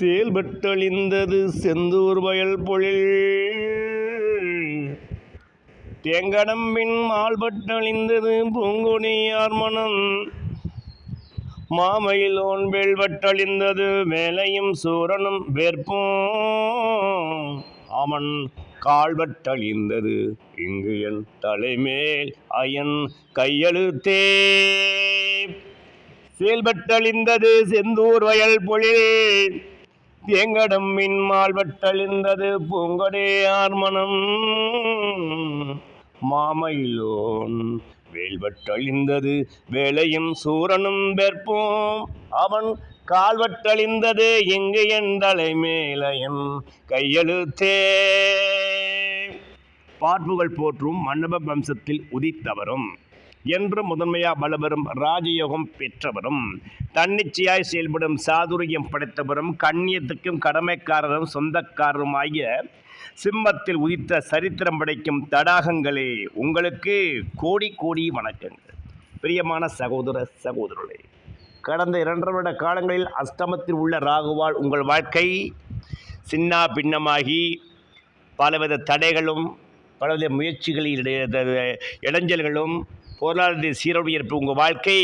செயல்பட்டழிந்தது செந்தூர் வயல் பொழில் தேங்கடம்பின் மால்பட்டழிந்தது பூங்குனியார் மனம். மாமயிலோன் வேல்வட்டழிந்தது மேலையும் சூரனும் வேற்பும். அவன் கால்வட்டழிந்தது இங்கு என் தலைமேல் அயன் கையெழுத்தே. செயல்பட்டழிந்தது செந்தூர் வயல் பொழில் எங்கடம் மின்மால் வட்டழிந்தது பூங்கொடையார் மனம் மாமயிலோன் வேல்வட்டழிந்தது வேலையும் சூரனும் வெற்போம். அவன் கால்வட்டழிந்தது இங்கு என் தலைமேலயம் கையெழுத்தே. பார்ப்புகள் போற்றும் மண்டப வம்சத்தில் உதித்தவரும். என்று முதன்மையா பலபெறும் ராஜயோகம் பெற்றவரும் தன்னிச்சையாய் செயல்படும் சாதுரியம் படைத்தவரும் கண்ணியத்துக்கும் கடமைக்காரரும் சொந்தக்காரரும் ஆகிய சிம்மத்தில் உதித்த சரித்திரம் படைக்கும் தடாகங்களே உங்களுக்கு கோடி கோடி வணக்கங்கள் பிரியமான சகோதர சகோதரர்களே கடந்த இரண்டரை வருட காலங்களில் அஷ்டமத்தில் உள்ள ராகுவால் உங்கள் வாழ்க்கை சின்ன பின்னமாகி பலவித தடைகளும் பலவித முயற்சிகளில் இடைய- இடைஞ்சல்களும் பொருளாதார சீரழிப்பு உங்கள் வாழ்க்கை?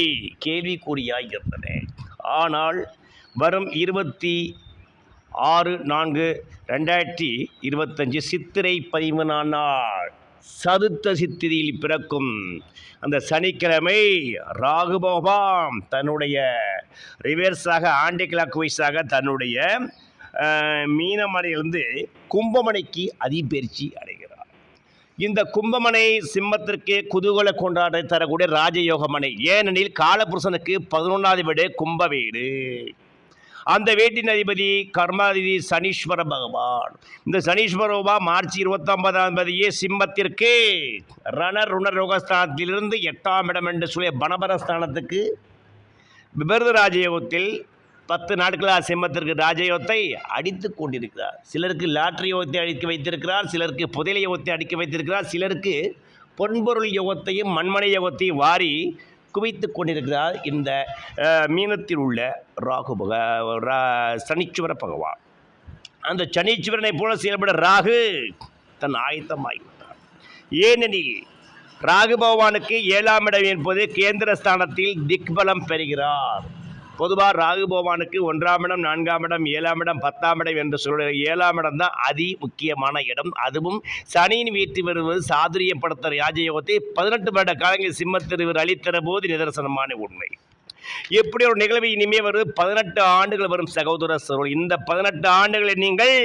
கேள்விக்குறியாய் இருந்தன ஆனால் வரும் இருபத்தி ஆறு நான்கு ரெண்டாயிரத்தி இருபத்தஞ்சு சித்திரை பதிமூணாம் நாள் சதுர்த்த சித்திரையில் பிறக்கும் அந்த சனிக்கிழமை ராகுபோபாம் தன்னுடைய ரிவர்ஸாக ஆண்டி கிளாக் வைஸாக தன்னுடைய மீனமலையிலிருந்து கும்பமனைக்கு அதிபெயர்ச்சி அடை இந்த கும்பமனை சிம்மத்திற்கு குதூகல கொண்டாட தரக்கூடிய ராஜயோகமனை. ஏனெனில் காலபுருஷனுக்கு பதினொன்றாவது வீடு கும்ப வீடு. அந்த வீட்டின் அதிபதி கர்மாதிபதி சனீஸ்வர பகவான். இந்த சனீஸ்வர பகவான் மார்ச் இருபத்தொன்பதாம் தேதியே சிம்மத்திற்கு ரணர் ருண எட்டாம் இடம் என்று சொல்லிய பணபரஸ்தானத்துக்கு விபரத ராஜயோகத்தில் பத்து நாட்களாக சிம்மத்திற்கு ராஜயோகத்தை அடித்து கொண்டிருக்கிறார். சிலருக்கு லாட்டரி யோகத்தை அடிக்க வைத்திருக்கிறார் சிலருக்கு புதையல் யோகத்தை அடிக்க வைத்திருக்கிறார் சிலருக்கு பொன்பொருள் யோகத்தையும் மண்மனை யோகத்தையும் வாரி குவித்து கொண்டிருக்கிறார் இந்த மீனத்தில் உள்ள ராகு பக ரா- பகவான். அந்த சனீஸ்வரனை போல செயல்பட ராகு தன் ஆயத்தமாகிவிட்டார் ஏனெனில் ராகு பகவானுக்கு ஏழாம் இடம் என்பது கேந்திர ஸ்தானத்தில் திக்பலம் பெறுகிறார். பொதுவாக ராகு பகவானுக்கு ஒன்றாம் இடம் நான்காம் இடம் ஏழாம் இடம் பத்தாம் இடம் என்று சொல்கிற ஏழாம் இடம் தான் அதி முக்கியமான இடம். அதுவும் சனியின் வீட்டு வருவது சாதுரியப்படுத்த ராஜயோகத்தை பதினெட்டு வருட காலங்கள் சிம்மத்திருவர் அளித்தர போது நிதர்சனமான உண்மை. எப்படி ஒரு நிகழ்வு இனிமே வருது. பதினெட்டு ஆண்டுகள் வரும் சகோதர சகோதரர் இந்த பதினெட்டு ஆண்டுகளை நீங்கள்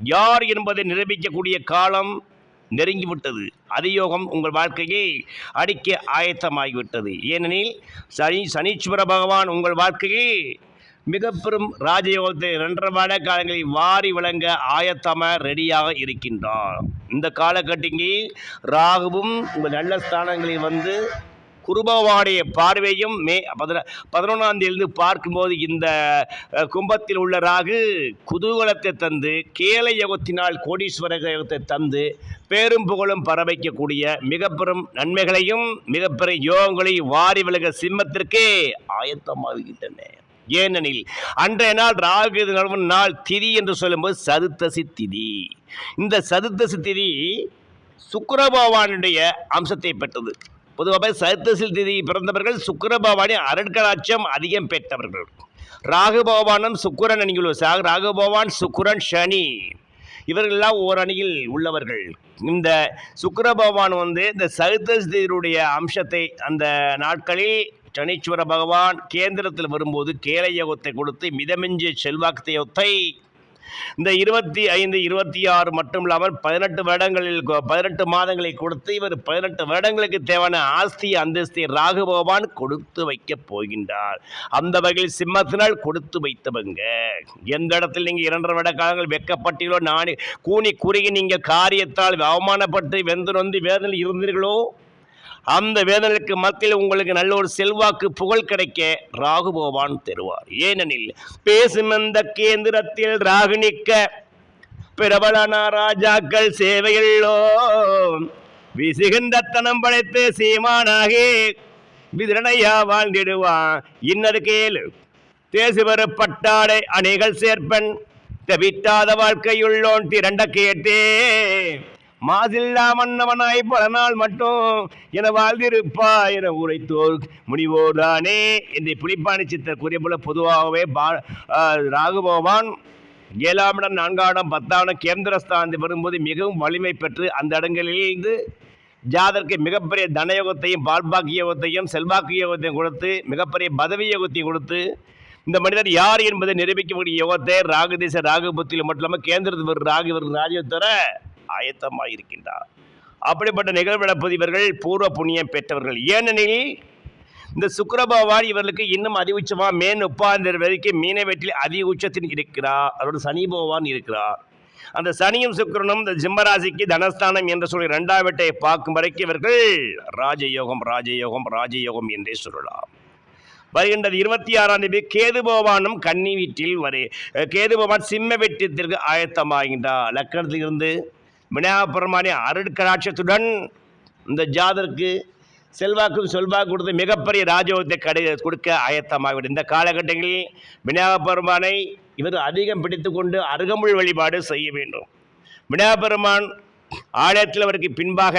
யார் என்பதை நிரூபிக்கக்கூடிய காலம் நெருங்கிவிட்டது. அதியோகம் உங்கள் வாழ்க்கையை அடிக்க ஆயத்தமாகிவிட்டது. ஏனெனில் சனி சனீஸ்வர பகவான் உங்கள் வாழ்க்கையை மிக பெரும் ராஜயோகத்தை இரண்டரை மாத காலங்களில் வாரி விளங்க ஆயத்தமாக ரெடியாக இருக்கின்றார். இந்த காலகட்டங்களில் ராகுவும் உங்கள் நல்ல ஸ்தானங்களில் வந்து குருபவானுடைய பார்வையும் மே பதின பதினொன்றாம் தேதி பார்க்கும்போது இந்த கும்பத்தில் உள்ள ராகு குதூகலத்தை தந்து கேலை யோகத்தினால் கோடீஸ்வர யோகத்தை தந்து பேரும் புகழும் பரவைக்கக்கூடிய மிகப்பெரும் நன்மைகளையும் மிகப்பெரும் யோகங்களையும் வாரி விலக சிம்மத்திற்கே ஆயத்தமாகின்றன. ஏனெனில் அன்றைய நாள் ராகு நடவன் நாள் திதி என்று சொல்லும்போது சதுர்த்தசி திதி. இந்த சதுர்த்தசி திதி சுக்கிரபகவானுடைய அம்சத்தை பெற்றது. பொதுவாக சதுர்த்தசி திதி பிறந்தவர்கள் சுக்கிரபகவானின் அருட்கலாட்சம் அதிகம் பெற்றவர்கள். ராகு பகவானும் சுக்கிரன் அணிகள் சாக ராகு பகவான் சுக்கிரன் சனி. இவர்களெல்லாம் ஓர் அணியில் உள்ளவர்கள். இந்த சுக்கர பகவான் வந்து இந்த சதுர்த்தசியுடைய அம்சத்தை அந்த நாட்களில் சனீஸ்வர பகவான் கேந்திரத்தில் வரும்போது கேலை யோகத்தை கொடுத்து மிதமிஞ்சிய செல்வாக்கு யோகத்தை இந்த இருபத்தி ஐந்து இருபத்தி ஆறு மட்டும் இல்லாமல் பதினெட்டு வருடங்களில் பதினெட்டு மாதங்களை கொடுத்து இவர் பதினெட்டு வருடங்களுக்கு தேவையான ஆஸ்தி அந்தஸ்தி ராகு பகவான் கொடுத்து வைக்கப் போகின்றார். அந்த வகையில் சிம்மத்தினால் கொடுத்து வைத்தவங்க. எந்த இடத்தில் நீங்கள் இரண்டரை வருட காலங்கள் வெக்கப்பட்டீங்களோ நானே கூனி குறுகி நீங்கள் காரியத்தால் அவமானப்பட்டு வெந்து நொந்து வேதனையில் இருந்தீர்களோ அந்த வேதனைக்கு மத்தியில் உங்களுக்கு நல்ல ஒரு செல்வாக்கு புகழ் கிடைக்க ராகு பகவான் தருவார். ஏனெனில் பேசும் அந்த கேந்திரத்தில் ராகு நிற்க பிரபலன ராஜாக்கள் சேவையில்லோ விசுகின்ற தனம் படைத்து சீமானாகி விதிரணையா வாழ்ந்திடுவான். இன்னது கேளு தேசுவரு பட்டாடை அணிகள் சேர்ப்பன் தவிட்டாத வாழ்க்கையுள்ளோன் திரண்ட கேட்டே. மாசில்லா மன்னவனாய் பல நாள் மட்டும் என வாழ்ந்திருப்பா என உரைத்தோர் முனிவோர்தானே. என்று புலிப்பாணி சித்தர் கூறிய போல பொதுவாகவே பா- ராகுபகவான் ஏழாம் இடம் நான்காம் இடம் பத்தாம் இடம் வரும்போது மிகவும் வலிமை பெற்று அந்த இடங்களிலிருந்து ஜாதருக்கு மிகப்பெரிய தனயோகத்தையும் பால்பாக்கிய யோகத்தையும் செல்வாக்கு யோகத்தையும் கொடுத்து மிகப்பெரிய பதவி யோகத்தையும் கொடுத்து இந்த மனிதர் யார் என்பதை நிரூபிக்கக்கூடிய யோகத்தை ராகுதேச தேச மட்டும் இல்லாமல் கேந்திரத்தில் ராகு வரும் ஆயத்தமாக இருக்கின்றார் அப்படிப்பட்ட நிகழ்விட இவர்கள் பூர்வ புண்ணியம் பெற்றவர்கள். ஏனெனில் இந்த சுக்கரபகவான் இவர்களுக்கு இன்னும் அதி உச்சமாக மேன் உப்பாந்தர் வரைக்கும் மீன வெற்றில் அதி உச்சத்தில் இருக்கிறார். அதோட சனி பகவான் இருக்கிறார். அந்த சனியும் சுக்கரனும் இந்த ஜிம்மராசிக்கு தனஸ்தானம் என்று சொல்லி இரண்டாம் வீட்டை பார்க்கும் வரைக்கும் இவர்கள் ராஜயோகம் ராஜயோகம் ராஜயோகம் என்றே சொல்லலாம். வருகின்றது இருபத்தி ஆறாம் தேதி கேது பகவானும் கன்னி வீட்டில் வரு கேது பகவான் சிம்ம வெற்றியத்திற்கு ஆயத்தமாகின்றார். லக்கணத்திலிருந்து விநாயகபெருமானி அருட்கராட்சத்துடன் இந்த ஜாதருக்கு செல்வாக்கு செல்வாக்கு கொடுத்து மிகப்பெரிய ராஜயோகத்தை கடை கொடுக்க ஆயத்தமாகிவிடும். இந்த காலகட்டங்களில் விநாயகபெருமானை இவர் அதிகம் பிடித்து கொண்டு அருகமுள் வழிபாடு செய்ய வேண்டும். விநாயகபெருமான் ஆலயத்தில் அவருக்கு பின்பாக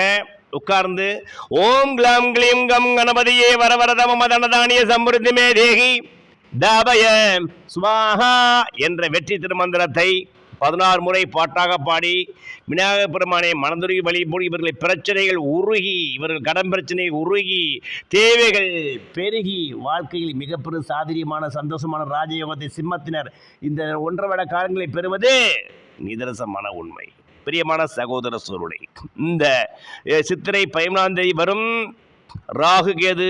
உட்கார்ந்து ஓம் கிளாம் கிளீம் கம் கணபதியே வரவரத மதனதானிய சம்பிருத்திமே தேகி தாபய சுவாகா என்ற வெற்றி திருமந்திரத்தை பதினாறு முறை பாட்டாக பாடி விநாயகப் பெருமானை மனதுருகி வழிபோடு இவர்களை பிரச்சனைகள் உருகி இவர்கள் கடன் பிரச்சனை உருகி தேவைகள் பெருகி வாழ்க்கையில் மிகப்பெரும் சாதிரியமான சந்தோஷமான ராஜயோகத்தை சிம்மத்தினர் இந்த ஒன்றரை வட காலங்களை பெறுவது நிதரசமான உண்மை. பிரியமான சகோதர சூருடை இந்த சித்திரை பதிமூணாம் தேதி வரும் ராகு கேது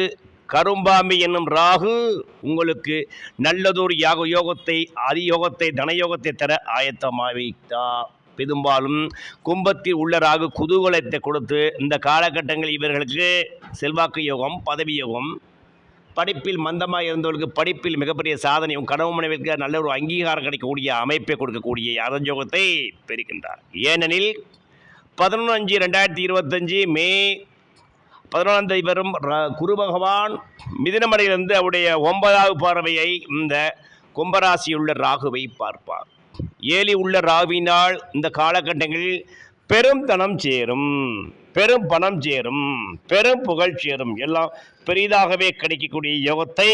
கரும்பாம்பி என்னும் ராகு உங்களுக்கு நல்லதொரு யாக யோகத்தை அதியோகத்தை தனயோகத்தை தர ஆயத்தமாவிட்டா பெரும்பாலும் கும்பத்தில் உள்ள ராகு குதூகலத்தை கொடுத்து இந்த காலகட்டங்களில் இவர்களுக்கு செல்வாக்கு யோகம் பதவி யோகம் படிப்பில் மந்தமாக இருந்தவர்களுக்கு படிப்பில் மிகப்பெரிய சாதனையும் கனவு மனைவிற்கு நல்ல ஒரு அங்கீகாரம் கிடைக்கக்கூடிய அமைப்பை கொடுக்கக்கூடிய அரஞ்சோகத்தை பெறுகின்றார். ஏனெனில் பதினொன்று அஞ்சு ரெண்டாயிரத்தி இருபத்தஞ்சு மே பதினொன்றாம் தேதி வரும் குரு பகவான் மிதினமடையிலிருந்து அவருடைய ஒன்பதாவது பார்வையை இந்த கும்பராசியுள்ள ராகுவை பார்ப்பார். ஏலி உள்ள ராகுவினால் இந்த காலகட்டங்களில் பெரும் தனம் சேரும் பெரும் பணம் சேரும் பெரும் புகழ் சேரும். எல்லாம் பெரிதாகவே கிடைக்கக்கூடிய யோகத்தை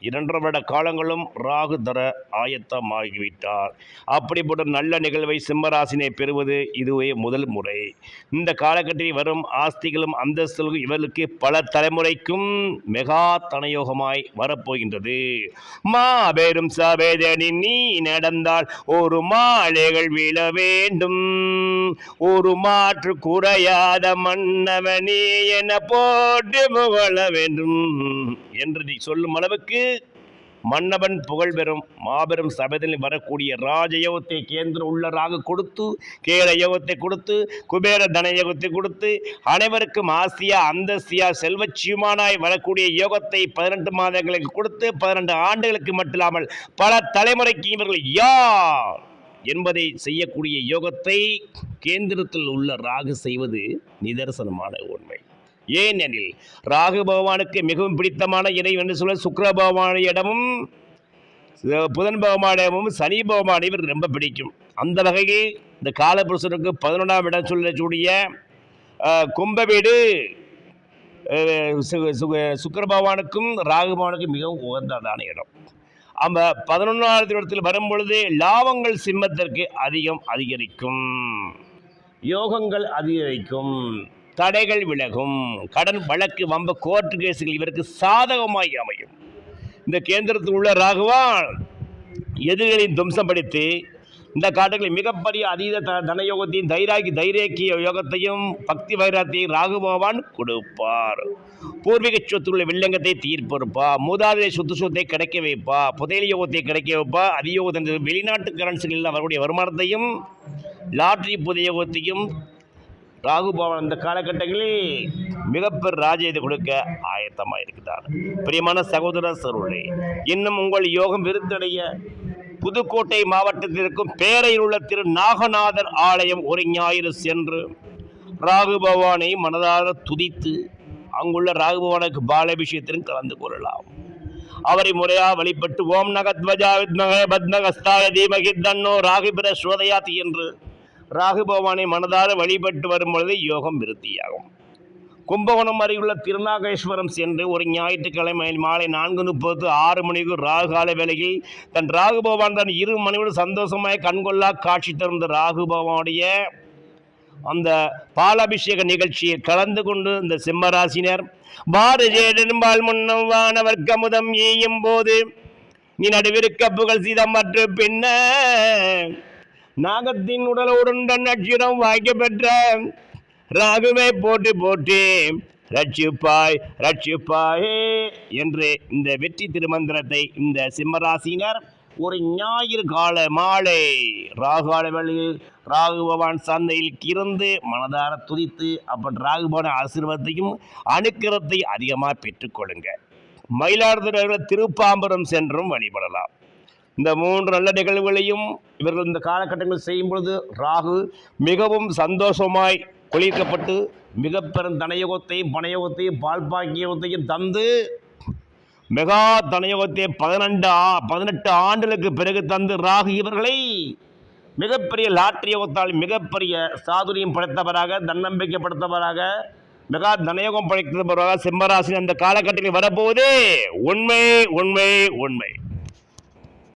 இரண்டரை வருட காலங்களும் ராகு தர ஆயத்தமாகிவிட்டார். அப்படிப்பட்ட நல்ல நிகழ்வை சிம்மராசினை பெறுவது இதுவே முதல் முறை. இந்த காலகட்டத்தில் வரும் ஆஸ்திகளும் அந்தஸ்துகளும் இவர்களுக்கு பல தலைமுறைக்கும் மெகா தனயோகமாய் வரப்போகின்றது. மாபெரும் சபேதனி நீ நடந்தால் ஒரு மாலைகள் விழ வேண்டும். ஒரு மாற்று குறையாத மன்னவனே என போட்டு புகழ வேண்டும். என்று நீ சொல்லும் அளவுக்கு மன்னவன் புகழ்பெறும் மாபெரும் சபையில் வரக்கூடிய ராஜயோகத்தை கேந்திர உள்ளராக கொடுத்து கேர யோகத்தை கொடுத்து குபேர தன யோகத்தை கொடுத்து அனைவருக்கும் ஆசியா அந்தஸ்தியா செல்வச்சியுமானாய் வரக்கூடிய யோகத்தை பதினெட்டு மாதங்களுக்கு கொடுத்து பதினெண்டு ஆண்டுகளுக்கு மட்டுமில்லாமல் பல தலைமுறைக்கு இவர்கள் யார் என்பதை செய்யக்கூடிய யோகத்தை கேந்திரத்தில் உள்ள ராகு செய்வது நிதர்சனமான உண்மை. ஏனெனில் ராகு பகவானுக்கு மிகவும் பிடித்தமான இணை என்று சொல்ல சுக்கர பகவானிடமும் புதன் பகவானிடமும் சனி பகவானை இவர் ரொம்ப பிடிக்கும். அந்த வகையில் இந்த காலபுருஷனுக்கு பதினொன்றாம் இடம் சொல்லக்கூடிய கும்ப வீடு சுக்கர சு- சு- பகவானுக்கும் ராகு பகவானுக்கும் மிகவும் உகந்ததான இடம். அந்த பதினொன்றாவது இடத்தில் வரும் பொழுது லாபங்கள் சிம்மத்திற்கு அதிகம் அதிகரிக்கும். யோகங்கள் அதிகரிக்கும். தடைகள் விலகும். கடன் வழக்கு வம்ப கோர்ட்டு கேஸுகள் இவருக்கு சாதகமாய் அமையும். இந்த கேந்திரத்தில் உள்ள ராகுவான் எதிரிகளின் தும்சப்படுத்தி இந்த காட்டுகளில் மிகப்பெரிய அதீத த தனயோகத்தையும் தைராக்கி தைரேக்கிய யோகத்தையும் பக்தி வைராத்தையும் ராகுபவான் கொடுப்பார். பூர்வீக சொத்துள்ள வில்லங்கத்தை தீர்ப்பொறுப்பா மூதாதைய சொத்து சொத்தை கிடைக்க வைப்பா. புதையல் யோகத்தை கிடைக்க வைப்பா. அதியோகத்தின் வெளிநாட்டு கரன்சிகளில் அவருடைய வருமானத்தையும் லாட்ரி புதையோகத்தையும் ராகு பகவான் அந்த காலகட்டங்களில் மிகப்பெரிய ராஜ்யத்தை கொடுக்க ஆயத்தமாக இருக்கிறார். பிரியமான சகோதர சருளே இன்னும் உங்கள் யோகம் விருத்தடைய புதுக்கோட்டை மாவட்டத்தில் இருக்கும் பேரையில் உள்ள திரு நாகநாதர் ஆலயம் ஒரு ஞாயிறு சென்று ராகு பவானை மனதார துதித்து அங்குள்ள ராகு பவானுக்கு பாலாபிஷேகத்திலும் கலந்து கொள்ளலாம். அவரை முறையாக வழிபட்டு ஓம் நகத்வஜா வித்மக பத்மகஸ்தாய தீமகி தன்னோ ராகுபிர சோதயாத்தி என்று ராகு பகவானை மனதார வழிபட்டு வரும் பொழுது யோகம் விருத்தியாகும். கும்பகோணம் அருகிலுள்ள திருநாகேஸ்வரம் சென்று ஒரு ஞாயிற்றுக்கிழமை மாலை நான்கு முப்பது ஆறு மணிக்கு ராகு கால வேளையில் தன் ராகு பகவான் தன் இரு மனைவியோடு சந்தோஷமாய் கண்கொள்ளா காட்சி தருந்த ராகு பகவானுடைய அந்த பாலாபிஷேக நிகழ்ச்சியில் கலந்து கொண்டு இந்த சிம்மராசினர் பாரஜேடென்பால் முன்னவானவர் கமுதம் ஏயும் போது நீ நடுவிருக்க புகழ் சீதம் மற்றும் பின்ன நாகத்தின் உடலோடுண்ட நட்சத்திரம் வாய்க்க பெற்ற ராகுவை போட்டு போட்டு ரட்சிப்பாய் ரட்சிப்பாயே என்று இந்த வெற்றி திருமந்திரத்தை இந்த சிம்மராசினர் ஒரு ஞாயிறு கால மாலை ராகால வேளையில் ராகு பகவான் சந்தையில் கிருந்து மனதார துதித்து அப்பன் ராகு பகவான் ஆசீர்வாதத்தையும் அனுக்கிரத்தை அதிகமாக பெற்றுக்கொள்ளுங்க. மயிலாடுதுறையில் திருப்பாம்பரம் சென்றும் வழிபடலாம். இந்த மூன்று நல்ல நிகழ்வுகளையும் இவர்கள் இந்த காலகட்டங்களில் செய்யும் பொழுது ராகு மிகவும் சந்தோஷமாய் குளிர்க்கப்பட்டு மிக பெரும் தனயோகத்தையும் பணயோகத்தையும் பால்பாக்கியோகத்தையும் தந்து மெகா தனயோகத்தை பதினெண்டு பதினெட்டு ஆண்டுகளுக்கு பிறகு தந்து ராகு இவர்களை மிகப்பெரிய லாற்றியோகத்தால் மிகப்பெரிய சாதுரியம் படைத்தவராக தன்னம்பிக்கை படைத்தவராக மெகா தனயோகம் படைத்தவராக சிம்மராசி அந்த காலகட்டத்தில் வரப்போது உண்மை உண்மை உண்மை.